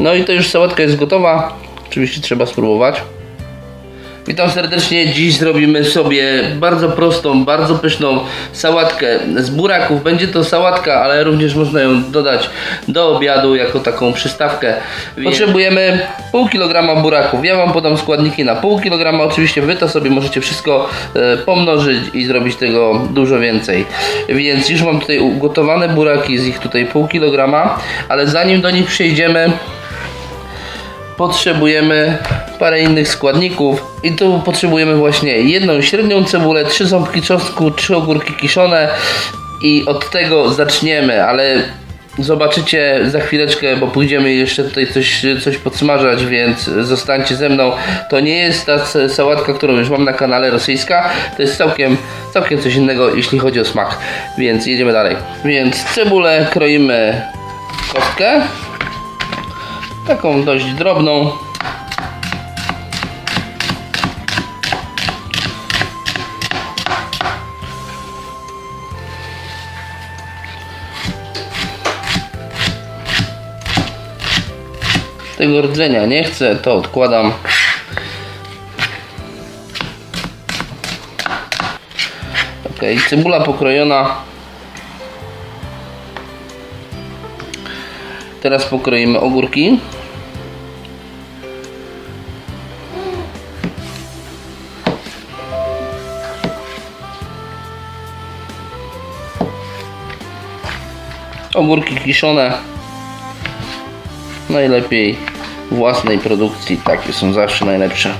No i to już sałatka jest gotowa. Oczywiście trzeba spróbować. Witam serdecznie. Dziś zrobimy sobie bardzo prostą, bardzo pyszną sałatkę z buraków. Będzie to sałatka, ale również można ją dodać do obiadu jako taką przystawkę. Potrzebujemy pół kilograma buraków. Ja Wam podam składniki na pół kilograma. Oczywiście Wy to sobie możecie wszystko e, pomnożyć i zrobić tego dużo więcej. Więc już mam tutaj ugotowane buraki, z ich tutaj pół kilograma, ale zanim do nich przejdziemy, potrzebujemy parę innych składników i tu potrzebujemy właśnie jedną średnią cebulę, trzy ząbki czosnku, trzy ogórki kiszone i od tego zaczniemy, ale zobaczycie za chwileczkę, bo pójdziemy jeszcze tutaj coś, coś podsmażać, więc zostańcie ze mną. To nie jest ta sałatka, którą już mam na kanale rosyjska, to jest całkiem, całkiem coś innego, jeśli chodzi o smak, więc jedziemy dalej. Więc cebulę kroimy kostkę, taką dość drobną. Tego rdzenia nie chcę, to odkładam. Ok, cebula pokrojona. Teraz pokroimy ogórki. Ogórki kiszone. Najlepiej własnej produkcji. Takie są zawsze najlepsze.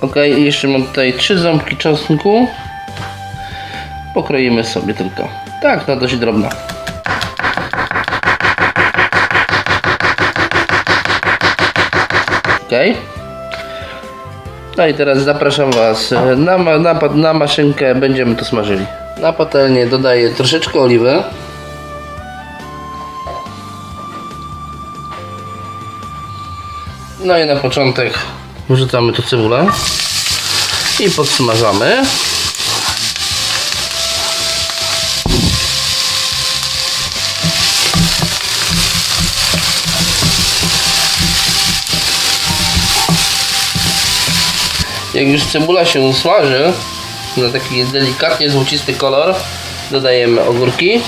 Ok, jeszcze mam tutaj trzy ząbki czosnku. Pokroimy sobie tylko. Tak, na dość drobno. Ok. No i teraz zapraszam Was na, ma- na, pa- na maszynkę, będziemy to smażyli. Na patelnię dodaję troszeczkę oliwy. No i na początek wrzucamy tu cebulę i podsmażamy. Jak już cebula się smaży na taki delikatnie złocisty kolor, dodajemy ogórki.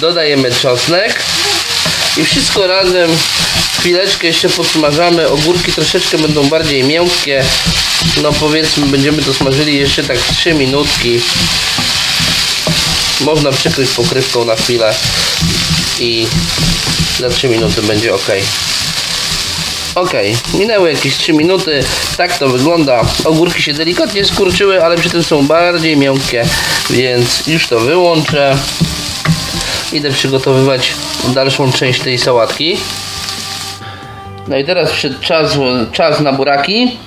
Dodajemy czosnek i wszystko razem chwileczkę jeszcze podsmażamy. Ogórki troszeczkę będą bardziej miękkie. No powiedzmy będziemy to smażyli jeszcze tak 3 minutki. Można przykryć pokrywką na chwilę i za 3 minuty będzie ok. Ok, minęły jakieś 3 minuty, tak to wygląda. Ogórki się delikatnie skurczyły, ale przy tym są bardziej miękkie, więc już to wyłączę. Idę przygotowywać dalszą część tej sałatki. No i teraz czas, czas na buraki.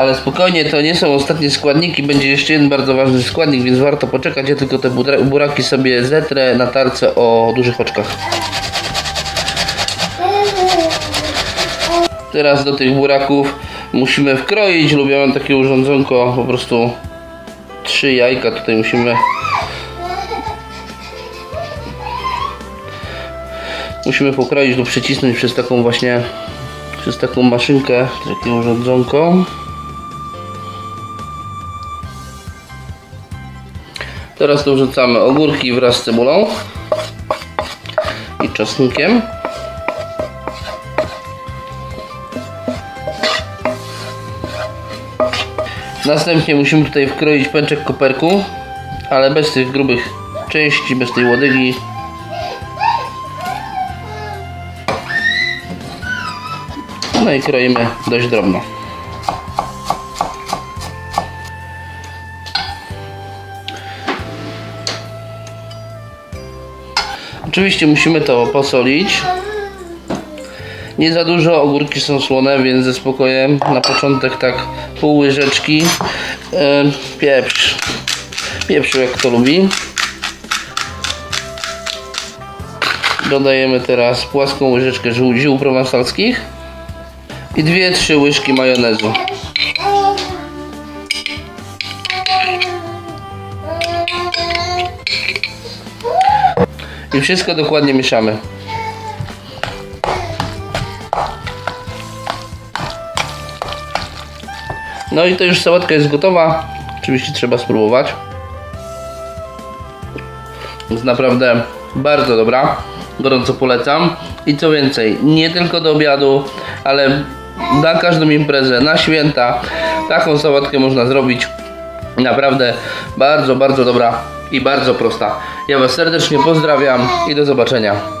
Ale spokojnie, to nie są ostatnie składniki, będzie jeszcze jeden bardzo ważny składnik, więc warto poczekać. Ja tylko te buraki sobie zetrę na tarce o dużych oczkach. Teraz do tych buraków musimy wkroić lub mam takie urządzonko, po prostu trzy jajka tutaj musimy musimy pokroić lub przycisnąć przez taką właśnie przez taką maszynkę, takie urządzonko. Teraz tu wrzucamy ogórki wraz z cebulą i czosnkiem. Następnie musimy tutaj wkroić pęczek koperku, ale bez tych grubych części, bez tej łodygi. No i kroimy dość drobno. Oczywiście musimy to posolić. Nie za dużo, ogórki są słone, więc ze spokojem na początek tak pół łyżeczki e, pieprz. Pieprzu jak kto lubi. Dodajemy teraz płaską łyżeczkę ziół, prowansalskich i dwie, trzy łyżki majonezu. I wszystko dokładnie mieszamy. No i to już sałatka jest gotowa. Oczywiście trzeba spróbować. Jest naprawdę bardzo dobra. Gorąco polecam. I co więcej, nie tylko do obiadu, ale na każdą imprezę, na święta taką sałatkę można zrobić. Naprawdę bardzo, bardzo dobra i bardzo prosta. Ja Was serdecznie pozdrawiam i do zobaczenia.